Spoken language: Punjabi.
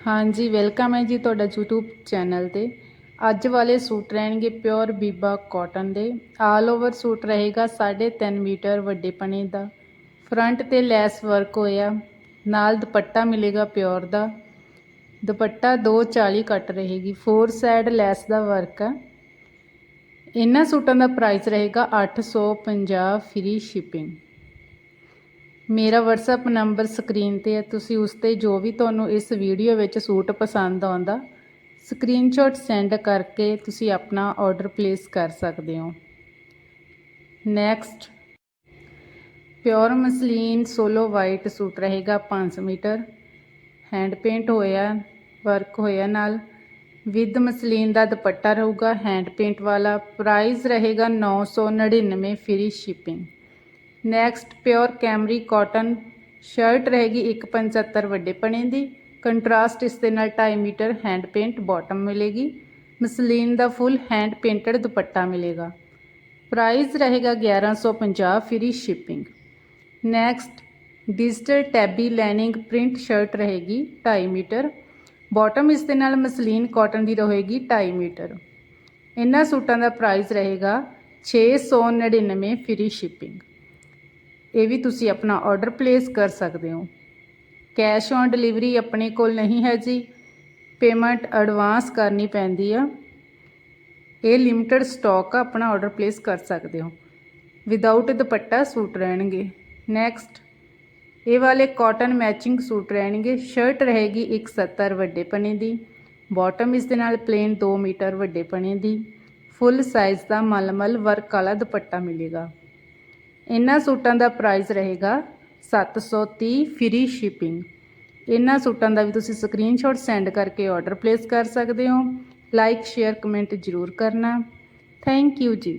ਹਾਂਜੀ ਵੈਲਕਮ ਹੈ ਜੀ ਤੁਹਾਡਾ YouTube ਚੈਨਲ ਤੇ। ਅੱਜ ਵਾਲੇ ਸੂਟ ਰਹਿਣਗੇ ਪਿਓਰ ਬੀਬਾ ਕਾਟਨ ਦੇ। ਆਲ ਓਵਰ ਸੂਟ ਰਹੇਗਾ 3.5 ਮੀਟਰ ਵੱਡੇ ਪਣੇ ਦਾ। ਫਰੰਟ ਤੇ ਲੈਸ ਵਰਕ ਹੋਇਆ। ਨਾਲ ਦੁਪੱਟਾ ਮਿਲੇਗਾ ਪਿਓਰ ਦਾ। ਦੁਪੱਟਾ 240 ਕੱਟ ਰਹੇਗੀ। ਫੋਰ ਸਾਈਡ ਲੈਸ ਦਾ ਵਰਕ ਹੈ ਇਹਨਾਂ ਸੂਟਾਂ ਦਾ ਪ੍ਰਾਈਸ ਰਹੇਗਾ 850 ਫ੍ਰੀ ਸ਼ਿਪਿੰਗ ਮੇਰਾ WhatsApp ਨੰਬਰ ਸਕਰੀਨ ਤੇ ਹੈ, ਤੁਸੀਂ ਉਸ ਤੇ ਜੋ ਵੀ ਤੁਹਾਨੂੰ ਇਸ ਵੀਡੀਓ ਵਿੱਚ ਸੂਟ ਪਸੰਦ ਆਉਂਦਾ ਸਕਰੀਨਸ਼ਾਟ ਸੈਂਡ ਕਰਕੇ ਤੁਸੀਂ ਆਪਣਾ ਆਰਡਰ ਪਲੇਸ ਕਰ ਸਕਦੇ ਹੋ। Next pure muslin solo white suit ਰਹੇਗਾ 5 ਮੀਟਰ। ਹੈਂਡ ਪੇਂਟ ਹੋਇਆ ਵਰਕ ਹੋਇਆ ਨਾਲ। ਵਿਦ ਮਸਲੀਨ ਦਾ ਦੁਪੱਟਾ ਰਹੂਗਾ ਹੈਂਡ ਪੇਂਟ ਵਾਲਾ। ਪ੍ਰਾਈਸ ਰਹੇਗਾ 999 free shipping next pure Camry cotton shirt ਰਹੇਗੀ 175 ਵੱਡੇ ਪਣੇ ਦੀ। ਕੰਟਰਾਸਟ ਇਸ ਦੇ ਨਾਲ 2.5 ਮੀਟਰ ਹੈਂਡ ਪੇਂਟ ਬਾਟਮ ਮਿਲੇਗੀ। ਮਸਲੀਨ ਦਾ ਫੁੱਲ ਹੈਂਡ ਪੇਂਟਡ ਦੁਪੱਟਾ ਮਿਲੇਗਾ। ਪ੍ਰਾਈਸ ਰਹੇਗਾ 1150 free shipping next digital ਟੈਬੀ lining print shirt ਰਹੇਗੀ 2.5 ਮੀਟਰ। ਬਾਟਮ ਇਸ ਦੇ ਨਾਲ ਮਸਲੀਨ ਕਾਟਨ ਦੀ ਰਹੇਗੀ 2.5 ਮੀਟਰ। ਇਹਨਾਂ ਸੂਟਾਂ ਦਾ ਪ੍ਰਾਈਸ ਰਹੇਗਾ 699 ਫ੍ਰੀ ਸ਼ਿਪਿੰਗ ਇਹ ਵੀ ਤੁਸੀਂ ਆਪਣਾ ਆਰਡਰ ਪਲੇਸ ਕਰ ਸਕਦੇ ਹੋ। ਕੈਸ਼ ਔਨ ਡਿਲੀਵਰੀ ਆਪਣੇ ਕੋਲ ਨਹੀਂ ਹੈ ਜੀ। ਪੇਮੈਂਟ ਐਡਵਾਂਸ ਕਰਨੀ ਪੈਂਦੀ ਆ। ਇਹ ਲਿਮਟਿਡ ਸਟਾਕ ਆ, ਆਪਣਾ ਆਰਡਰ ਪਲੇਸ ਕਰ ਸਕਦੇ ਹੋ। ਵਿਦਆਊਟ ਦੁਪੱਟਾ ਸੂਟ ਰਹਿਣਗੇ। ਨੈਕਸਟ ਇਹ ਵਾਲੇ ਕਾਟਨ ਮੈਚਿੰਗ ਸੂਟ ਰਹਿਣਗੇ। ਸ਼ਰਟ ਰਹੇਗੀ 170 ਵੱਡੇ ਪਨੇ ਦੀ। ਬਾਟਮ ਇਸ ਦੇ ਨਾਲ ਪਲੇਨ 2 ਮੀਟਰ ਵੱਡੇ ਪਨੇ ਦੀ। ਫੁੱਲ ਸਾਈਜ਼ ਦਾ ਮਲਮਲ ਵਰਕ ਵਾਲਾ ਦੁਪੱਟਾ ਮਿਲੇਗਾ। ਇਹਨਾਂ ਸੂਟਾਂ ਦਾ ਪ੍ਰਾਈਸ ਰਹੇਗਾ 730 ਫ੍ਰੀ ਸ਼ਿਪਿੰਗ ਇਹਨਾਂ ਸੂਟਾਂ ਦਾ ਵੀ ਤੁਸੀਂ ਸਕਰੀਨਸ਼ਾਟ ਸੈਂਡ ਕਰਕੇ ਆਰਡਰ ਪਲੇਸ ਕਰ ਸਕਦੇ ਹੋ। ਲਾਈਕ ਸ਼ੇਅਰ ਕਮੈਂਟ ਜ਼ਰੂਰ ਕਰਨਾ। ਥੈਂਕ ਯੂ ਜੀ।